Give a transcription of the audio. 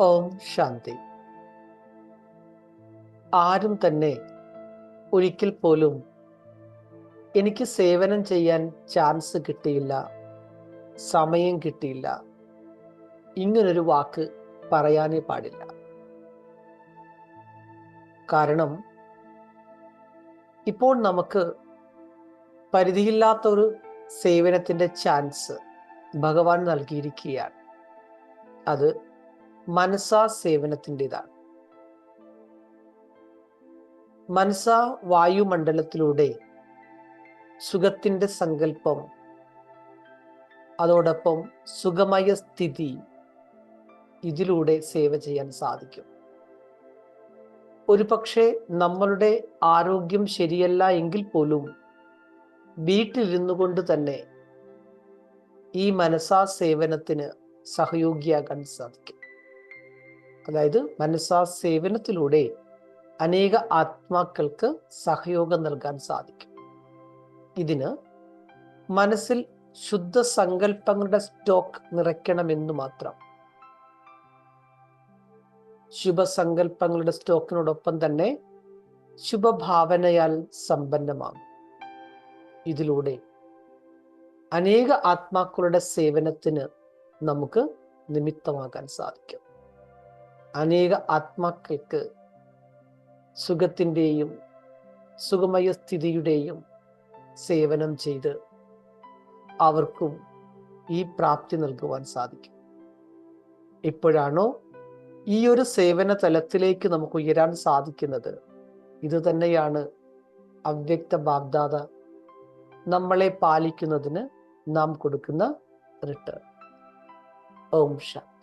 ഓം ശാന്തി. ആരും തന്നെ ഒരിക്കൽ പോലും എനിക്ക് സേവനം ചെയ്യാൻ ചാൻസ് കിട്ടിയില്ല സമയം കിട്ടിയില്ല ഇങ്ങനൊരു വാക്ക് പറയാനേ പാടില്ല. കാരണം ഇപ്പോൾ നമുക്ക് പരിധിയില്ലാത്തൊരു സേവനത്തിന്റെ ചാൻസ് ഭഗവാൻ നൽകിയിരിക്കുകയാണ്. അത് മനസാ സേവനത്തിന്റെതാണ്. മനസാ വായുമണ്ഡലത്തിലൂടെ സുഖത്തിന്റെ സങ്കല്പം അതോടൊപ്പം സുഖമയ സ്ഥിതി ഇതിലൂടെ സേവ ചെയ്യാൻ സാധിക്കും. ഒരു പക്ഷേ നമ്മളുടെ ആരോഗ്യം ശരിയല്ല എങ്കിൽ പോലും വീട്ടിലിരുന്നു കൊണ്ട് തന്നെ ഈ മനസാ സേവനത്തിന് സഹയോഗിയാകാൻ സാധിക്കും. അതായത് മനസ്സാ സേവനത്തിലൂടെ അനേക ആത്മാക്കൾക്ക് സഹയോഗം നൽകാൻ സാധിക്കും. ഇതിന് മനസ്സിൽ ശുദ്ധ സങ്കല്പങ്ങളുടെ സ്റ്റോക്ക് നിറയ്ക്കണമെന്ന് മാത്രം. ശുഭസങ്കല്പങ്ങളുടെ സ്റ്റോക്കിനോടൊപ്പം തന്നെ ശുഭഭാവനയാൽ സമ്പന്നമാകും. ഇതിലൂടെ അനേക ആത്മാക്കളുടെ സേവനത്തിന് നമുക്ക് നിമിത്തമാകാൻ സാധിക്കും. അനേക ആത്മാക്കൾക്ക് സുഖത്തിന്റെയും സുഖമയ സ്ഥിതിയുടെയും സേവനം ചെയ്ത് അവർക്കും ഈ പ്രാപ്തി നൽകുവാൻ സാധിക്കും. എപ്പോഴാണോ ഈ ഒരു സേവന തലത്തിലേക്ക് നമുക്ക് ഉയരാൻ സാധിക്കുന്നത്? ഇത് തന്നെയാണ് അവ്യക്ത ബാഗ്ദാദ നമ്മളെ പാലിക്കുന്നതിന് നാം കൊടുക്കുന്ന റിട്ടേൺ. ഓം ശാന്തി